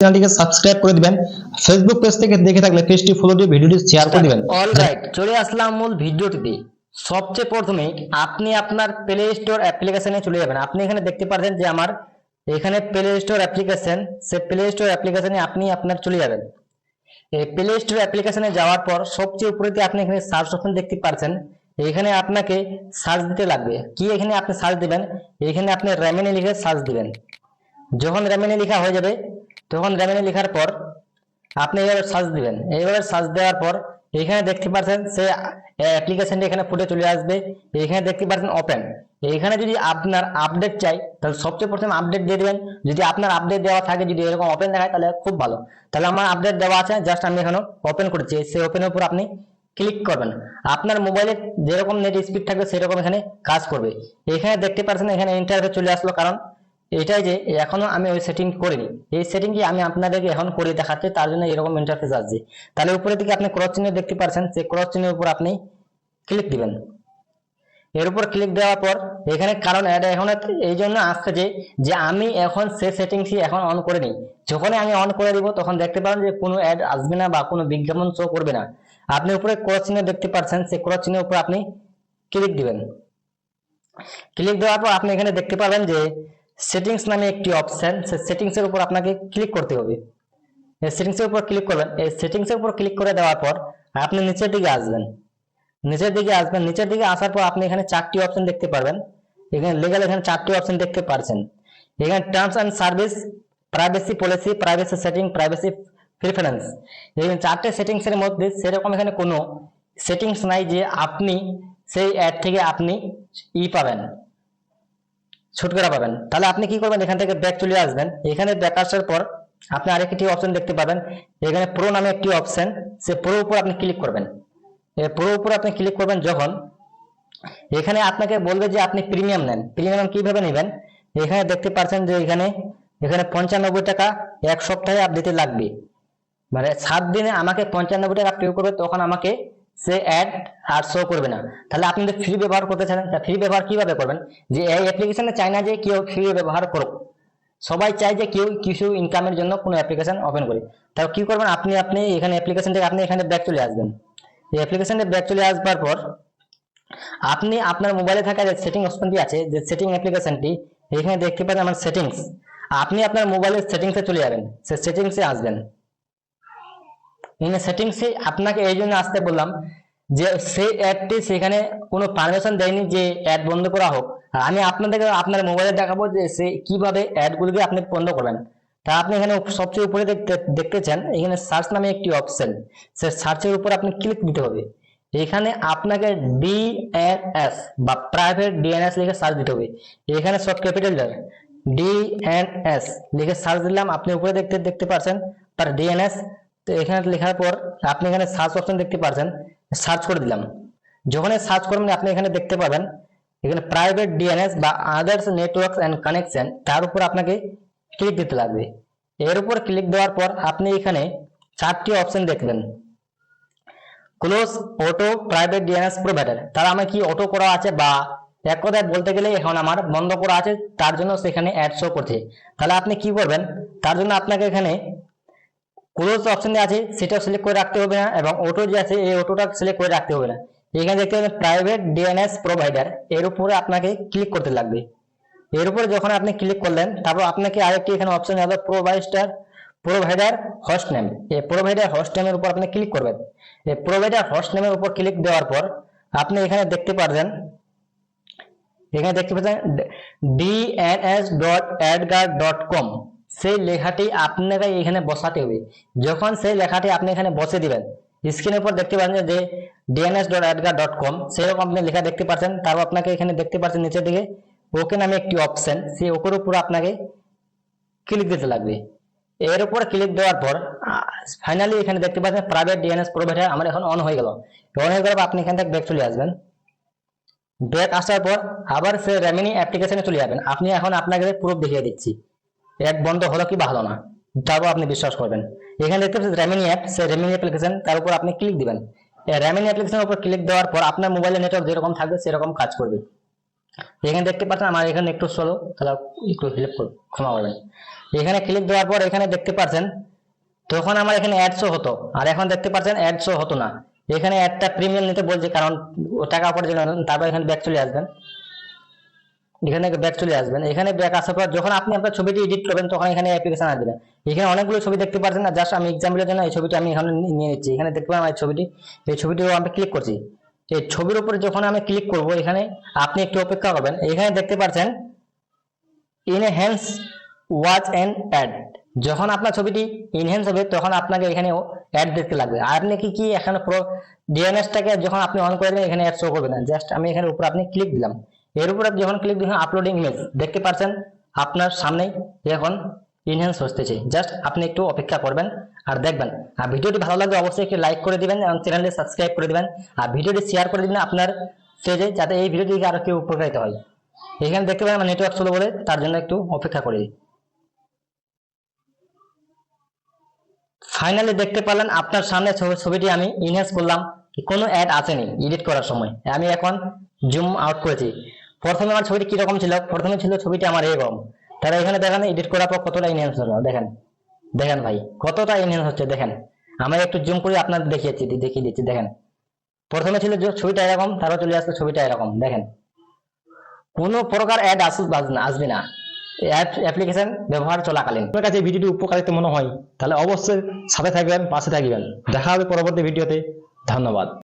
চ্যানেলটিকে সাবস্ক্রাইব করে দিবেন। ফেসবুক পেজ থেকে দেখে থাকলে পেজটি ফলো দিয়ে ভিডিওটি শেয়ার করে দিবেন। অল রাইট চলে আসলাম মূল ভিডিওটিতে সবচেয়ে প্রথমে আপনি আপনার প্লে স্টোর অ্যাপ্লিকেশনে চলে যাবেন। আপনি এখানে দেখতে পাচ্ছেন যে আমার এখানে প্লে স্টোর অ্যাপ্লিকেশন সে প্লে স্টোর অ্যাপ্লিকেশনে আপনি আপনার চলে যাবেন। এই প্লে স্টোর অ্যাপ্লিকেশনে যাওয়ার পর সবচেয়ে উপরেতে আপনি এখানে সার্চ অপশন দেখতে পাচ্ছেন এখানে আপনাকে সার্চ দিতে লাগবে। কি এখানে আপনি সার্চ দিবেন? এখানে আপনি র্যামেনে লিখে সার্চ দিবেন। যখন র্যামেনে লেখা হয়ে যাবে তখন র্যামেনে লেখার পর আপনি এইভাবে সার্চ দিবেন। এইভাবে সার্চ দেওয়ার পর এখানে দেখতে পাচ্ছেন সে অ্যাপ্লিকেশনটি এখানে ফুটে চলে আসবে। এখানে দেখতে পাচ্ছেন ওপেন এখানে যদি আপনার আপডেট চাই, তাহলে সবচেয়ে প্রথমে আপডেট দিয়ে দেবেন। যদি আপনার আপডেট দেওয়া থাকে, যদি এরকম ওপেন দেখায়, তাহলে খুব ভালো। তাহলে আমার আপডেট দেওয়া আছে জাস্ট আমি এখানে ওপেন করেছি। সেই ওপেনের উপর আপনি ক্লিক করবেন। আপনার মোবাইলে যেরকম নেট স্পিড থাকবে, সেরকম এখানে কাজ করবে। এখানে দেখতে পাচ্ছেন, এখানে ইন্টারভিউ চলে আসলো। কারণ এটাই যে এখনও আমি ওই সেটিং করিনি। এই সেটিংটি আমি আপনাদেরকে এখন করে দেখাচ্ছি, তার জন্য এরকম ইন্টারফেস আসছে। তাহলে উপরে দিকে আপনি ক্রস চিহ্ন দেখতে পাচ্ছেন সেই ক্রস চিহ্নের উপর আপনি ক্লিক দিবেন। এর উপর ক্লিক দেওয়ার পর এখানে কারণ অ্যাড এখন এই জন্য আসছে যে যে আমি এখন সে সেটিংসই এখন অন করে নিই যখনই আমি অন করে দিব, তখন দেখতে পাবেন যে কোনো অ্যাড আসবে না বা কোনো বিজ্ঞাপন শো করবে না। আপনি উপরে ক্রস চিহ্ন দেখতে পাচ্ছেন সেই ক্রস চিহ্নের উপর আপনি ক্লিক দিবেন। ক্লিক দেওয়ার পর আপনি এখানে দেখতে পাবেন যে সেটিংস নামে একটি অপশন সে সেটিংস এর উপর আপনাকে ক্লিক করতে হবে। এই সেটিংস এর উপর ক্লিক করবেন, এই সেটিংস এর উপর ক্লিক করে দেওয়ার পর আপনি নিচের দিকে আসবেন। নিচের দিকে আসবেন, নিচের দিকে আসার পর আপনি এখানে চারটি অপশন দেখতে পারবেন। এখানে লিগাল এখানে চারটি অপশন দেখতে পারছেন। এখানে terms and service privacy policy privacy setting privacy preference এখানে চারটে সেটিংস এর মধ্যে সেরকম এখানে কোনো সেটিংস নাই যে আপনি সেই অ্যাড থেকে আপনি ই পাবেন। ছুটকারা পাবেন। তাহলে আপনি কি করবেন? এখান থেকে ব্যাক চলে আসবেন। এখানে ব্যাক আসার পর আপনি আরেকটি অপশন দেখতে পাবেন। এখানে প্রো নামে একটি অপশন সে প্রো উপর আপনি ক্লিক করবেন। প্রো উপর আপনি ক্লিক করবেন যখন এখানে আপনাকে বলবে যে আপনি প্রিমিয়াম নেন। প্রিমিয়াম কীভাবে নেবেন? এখানে দেখতে পাচ্ছেন যে এখানে এখানে পঞ্চানব্বই টাকা এক সপ্তাহে আপ দিতে লাগবে। মানে সাত দিনে আমাকে পঞ্চানব্বই টাকা পে করবে, তখন আমাকে সে অ্যাড আর শো করবে না। তাহলে আপনি যদি ফ্রি ব্যবহার করতে চান, তা ফ্রি ব্যবহার কীভাবে করবেন? যে এই অ্যাপ্লিকেশনে চায় না যে কেউ ফ্রি ব্যবহার করুক। সবাই চায় যে কেউ কিছু ইনকামের জন্য কোনো অ্যাপ্লিকেশন ওপেন করি। তাও কি করবেন? আপনি আপনি এখানে অ্যাপ্লিকেশন থেকে আপনি এখানে ব্যাক চলে আসবেন। এই অ্যাপ্লিকেশনে ব্যাক চলে আসবার পর আপনি আপনার মোবাইলে থাকা যে সেটিং অপশনটি আছে, যে সেটিং অ্যাপ্লিকেশনটি এখানে দেখতে পারেন আমার সেটিংস আপনি আপনার মোবাইলের সেটিংসে চলে যাবেন। সে সেটিংসে আসবেন। সেটিংসে আপনাকে এই জন্য আসতে বললাম যে সেই অ্যাডটি সেখানে কোনো পারমিশন দেয়নি যে অ্যাড বন্ধ করা হোক। আমি আপনাদেরকে আপনার মোবাইলে দেখাবো যে সে কীভাবে অ্যাডগুলিকে আপনি বন্ধ করবেন। তা আপনি এখানে সবচেয়ে উপরে দেখতে দেখতে চান এখানে সার্চ নামে একটি অপশন সে সার্চের উপর আপনি ক্লিক দিতে হবে। এখানে আপনাকে ডিএনএস বা প্রাইভেট ডিএনএস লিখে সার্চ দিতে হবে। এখানে সব ক্যাপিটাল ডিএনএস লিখে সার্চ দিলাম। আপনি উপরে দেখতে দেখতে পাচ্ছেন তার ডিএনএস তো এখানে লেখার পর আপনি এখানে সার্চ অপশন দেখতে পাচ্ছেন সার্চ করে দিলাম। যখন সার্চ করবেন, আপনি এখানে দেখতে পাবেন, এখানে প্রাইভেট ডিএনএস বা আদার্স নেটওয়ার্কস এন্ড কানেকশন তার উপর আপনাকে ক্লিক দিতে লাগবে। এর উপর ক্লিক দেওয়ার পর আপনি এখানে চারটি অপশন দেখবেন। Close auto private DNS provider তার আমার কি অটো করা আছে বা এক কথায় বলতে গেলে এখন আমার বন্ধ করা আছে, তার জন্য সেখানে অ্যাড শো করছে। তাহলে আপনি কি করবেন, তার জন্য আপনাকে এখানে ক্লোজ অপশন আছে, সেটাও সিলেক্ট করে রাখতে হবে না এবং অটো যে আছে, এই অটোটা সিলেক্ট করে রাখতে হবে না। এখানে দেখতে পাবেন প্রাইভেট ডিএনএস প্রোভাইডার এর উপরে আপনাকে ক্লিক করতে লাগবে। এর উপরে যখন আপনি ক্লিক করলেন, তারপর আপনাকে আরেকটি এখানে অপশন হবে প্রোভাইডার প্রোভাইডার হোস্ট নেম এই প্রোভাইডার হোস্ট নেমের উপর আপনি ক্লিক করবেন। এই প্রোভাইডার হোস্ট নেমের উপর ক্লিক দেওয়ার পর, আপনি এখানে দেখতে পারবেন, এখানে দেখতে পাচ্ছেন DNS dot AdGuard dot com সেই লেখাটি আপনাকে এখানে বসাতে হবে। যখন সেই লেখাটি আপনি এখানে বসে দিবেন স্ক্রিনের উপর দেখতে পাচ্ছেন যে ডিএনএস ডট ডট কম সেরকম আপনি লেখা দেখতে পাচ্ছেন। তারপর আপনাকে এখানে দেখতে পাচ্ছেন নিচের দিকে ওকে নামে একটি অপশন সেই ওকের উপর আপনাকে ক্লিক দিতে লাগবে। এর উপর ক্লিক দেওয়ার পর ফাইনালি এখানে দেখতে পাচ্ছেন প্রাইভেট ডিএনএস প্রোভাইডার আমার এখন অন হয়ে গেল। অন হয়ে গেল আপনি এখান থেকে ব্যাক চলে আসবেন। ব্যাক আসার পর আবার সে রেমিনি অ্যাপ্লিকেশনে চলে যাবেন। আপনি এখন আপনাকে প্রুফ দেখিয়ে দিচ্ছি। অ্যাড বন্ধ হলো কি বা হলো না? তারপর আপনি বিশ্বাস করবেন। এখানে দেখতে পাচ্ছেন রেমিনি অ্যাপ সেই রেমিনি অ্যাপ্লিকেশন তার উপর আপনি ক্লিক দিবেন। রেমিনি অ্যাপ্লিকেশনের উপর ক্লিক দেওয়ার পর আপনার মোবাইলের নেটওয়ার্ক যেরকম থাকবে, সেরকম কাজ করবে। এখানে দেখতে পাচ্ছেন, আমার এখানে একটু স্লো তাহলে একটু হেল্প ক্ষমা করবেন। এখানে ক্লিক দেওয়ার পর এখানে দেখতে পাচ্ছেন, তখন আমার এখানে অ্যাড শো হতো, আর এখন দেখতে পাচ্ছেন অ্যাড শো হতো না। এখানে একটা প্রিমিয়াম নিতে বলছে, কারণ টাকা জন্য, তারপর এখানে ব্যাক চলে আসবেন। এখানে ব্যাক চলে আসবেন। এখানে ব্যাক আসার পর যখন আপনি আপনার ছবিটি এডিট করবেন, তখন এখানে অ্যাপ্লিকেশন আসবে এখানে অনেকগুলো ছবি দেখতে পাচ্ছেন না জাস্ট আমি এক্সাম্পলের জন্য এই ছবিটি আমি এখানে নিয়ে নিচ্ছি। এখানে দেখতে পাবেন আমার ছবিটি। এই ছবিটিও আমি ক্লিক করছি। এই ছবির উপরে যখন আমি ক্লিক করব, এখানে আপনি একটু অপেক্ষা করবেন। এখানে দেখতে পাচ্ছেন ইনহ্যান্স ওয়াচ এন্ড অ্যাড যখন আপনার ছবিটি ইনহ্যান্স হবে, তখন আপনাকে এখানে অ্যাড দেখতে লাগবে। আর আপনি কি কি এখানে পুরো ডিএনএসটাকে যখন আপনি অন করে দেবেন, এখানে অ্যাড শো করবে না। জাস্ট আমি এখানে উপর আপনি ক্লিক দিলাম। এর উপরে যখন ক্লিক দিলাম আপলোডিং ইমেজ দেখতে পাচ্ছেন আপনার সামনেই এখন ইনহ্যান্স হতেছে জাস্ট আপনি একটু অপেক্ষা করবেন আর দেখবেন। আর ভিডিওটি ভালো লাগলে অবশ্যই একটি লাইক করে দিবেন এবং চ্যানেলটি সাবস্ক্রাইব করে দিবেন। আর ভিডিওটি শেয়ার করে দিবেন আপনার পেজে যাতে এই ভিডিওটি দেখে আরও কেউ উপকৃত হয়। এখানে দেখতে পাবেন নেটওয়ার্ক স্লো বলে, তার জন্য একটু অপেক্ষা করে। ফাইনালি দেখতে পারলেন, আপনার সামনে ছবি- ছবিটি আমি ইনহ্যান্স করলাম। কোনো অ্যাড আসেনি এডিট করার সময়। আমি এখন জুম আউট করেছি। প্রথমে আমার ছবিটি কীরকম ছিল? প্রথমে ছিল ছবিটি আমার এরকম। তাহলে এখানে দেখেন, এডিট করার পর কতটা ইনহ্যান্স হলো, দেখেন। দেখেন ভাই, কতটা ইনহ্যান্স হচ্ছে, দেখেন। আমি একটু জুম করে আপনাদের দেখিয়েছি দেখিয়ে দিচ্ছি, দেখেন। প্রথমে ছিল ছবিটা এরকম, তারপর চলে আসলো ছবিটা এরকম, দেখেন। কোনো প্রকার অ্যাড আসুক না আসবে না। অ্যাপ্লিকেশন ব্যবহার চলাকালীন। আপনার কাছে ভিডিওটি উপকারিত মনে হয়, তাহলে অবশ্যই সাথে থাকবেন, পাশে থাকবেন। দেখা হবে পরবর্তী ভিডিওতে। ধন্যবাদ।